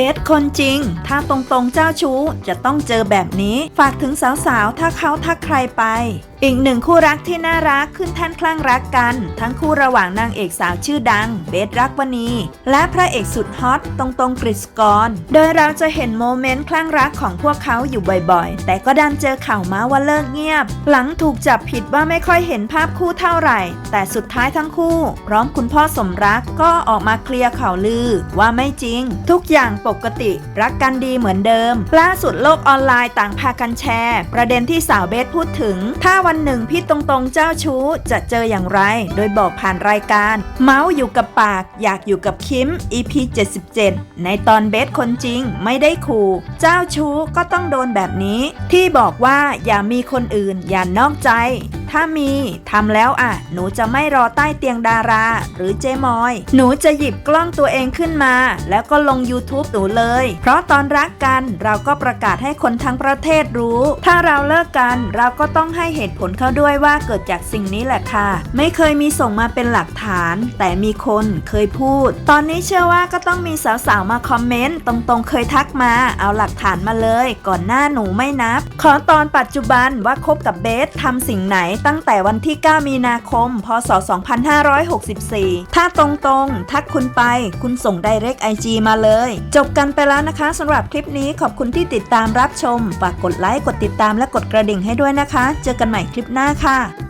เบสคนจริง ถ้าตรงๆเจ้าชู้จะต้องเจอแบบนี้ ฝากถึงสาวๆ ถ้าเขาทักใครไป อีกหนึ่งคู่รักที่น่ารักขึ้นแท่นคลั่งรักกัน ทั้งคู่ระหว่างนางเอกสาวชื่อดัง เบสรักวณี และพระเอกสุดฮอตตรงตรงกฤษกร โดยเราจะเห็นโมเมนต์คลั่งรักของพวกเขาอยู่บ่อยๆ แต่ก็ดันเจอข่าวมาว่าเลิกเงียบ หลังถูกจับผิดว่าไม่ค่อยเห็นภาพคู่เท่าไหร่ แต่สุดท้ายทั้งคู่ พร้อมคุณพ่อสมรักก็ออกมาเคลียร์ข่าวลือว่าไม่จริง ทุกอย่างปกติ รักกันดีเหมือนเดิม ล่าสุดโลกออนไลน์ต่างพากันแชร์ ประเด็นที่สาวเบสพูดถึง ถ้าวันหนึ่งพี่ตรงๆเจ้าชู้จะเจออย่างไร โดยบอกผ่านรายการ เมาส์อยู่กับปาก อยากอยู่กับคิม EP 77 ในตอนเบสคนจริงไม่ได้ขู่ เจ้าชู้ก็ต้องโดนแบบนี้ ที่บอกว่าอย่ามีคนอื่นอย่านอกใจ ถ้ามีทำแล้วอะ หนูจะไม่รอใต้เตียงดารา หรือเจมอย หนูจะหยิบกล้องตัวเองขึ้นมา แล้วก็ลง YouTube หนูเลย เพราะตอนรักกันเราก็ประกาศให้คนทั้งประเทศรู้ ถ้าเราเลิกกันเราก็ต้องให้เหตุผลเขาด้วยว่าเกิดจากสิ่งนี้แหละค่ะ ไม่เคยมีส่งมาเป็นหลักฐาน แต่มีคนเคยพูด ตอนนี้เชื่อว่าก็ต้องมีสาวๆมาคอมเมนต์ตรงๆเคยทักมา เอาหลักฐานมาเลย ก่อนหน้าหนูไม่นับ ขอตอนปัจจุบันว่าคบกับเบสทำสิ่งไหนตั้งแต่วันที่ 9 มีนาคม พศ 2564 ถ้าตรงๆ ทักคุณไป คุณส่ง direct IG มาเลย จบกันไปแล้วนะคะสำหรับคลิปนี้ขอบคุณที่ติดตามรับชม ฝากกดไลค์ กดติดตามและกดกระดิ่งให้ด้วยนะคะ เจอกันใหม่คลิปหน้าค่ะ